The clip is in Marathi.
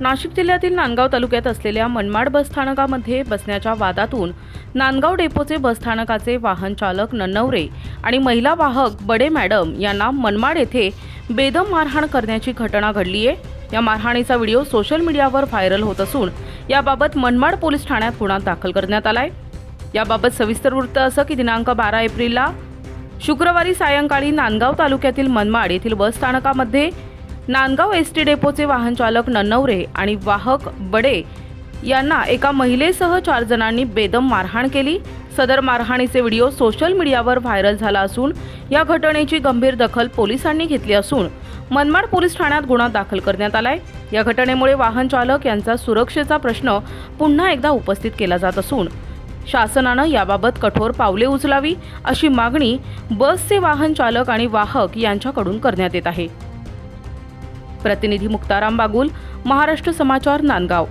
नाशिक जिल्ह्यातील नांदगाव तालुक्यात असलेल्या मनमाड बसस्थानकामध्ये बसण्याच्या वादातून नांदगाव डेपोचे बसस्थानकाचे वाहन चालक नन्नवरे आणि महिला वाहक बडे मॅडम यांना मनमाड येथे बेदम मारहाण करण्याची घटना घडली आहे. या मारहाणीचा व्हिडिओ सोशल मीडियावर व्हायरल होत असून याबाबत मनमाड पोलीस ठाण्यात गुन्हा दाखल करण्यात आलाय. याबाबत सविस्तर वृत्त असं की दिनांक बारा एप्रिलला शुक्रवारी सायंकाळी नांदगाव तालुक्यातील मनमाड येथील बसस्थानकामध्ये नांदगाव एस टी डेपोचे वाहन चालक नन्नवरे आणि वाहक बडे यांना एका महिलेसह चार जणांनी बेदम मारहाण केली. सदर मारहाणीचे व्हिडिओ सोशल मीडियावर व्हायरल झाला असून या घटनेची गंभीर दखल पोलिसांनी घेतली असून मनमाड पोलीस ठाण्यात गुन्हा दाखल करण्यात आलाय. या घटनेमुळे वाहन चालक यांचा सुरक्षेचा प्रश्न पुन्हा एकदा उपस्थित केला जात असून शासनानं याबाबत कठोर पावले उचलावी अशी मागणी बसचे वाहन चालक आणि वाहक यांच्याकडून करण्यात येत आहे. प्रतिनिधी मुक्ताराम बागुल महाराष्ट्र समाचार नांदगाव.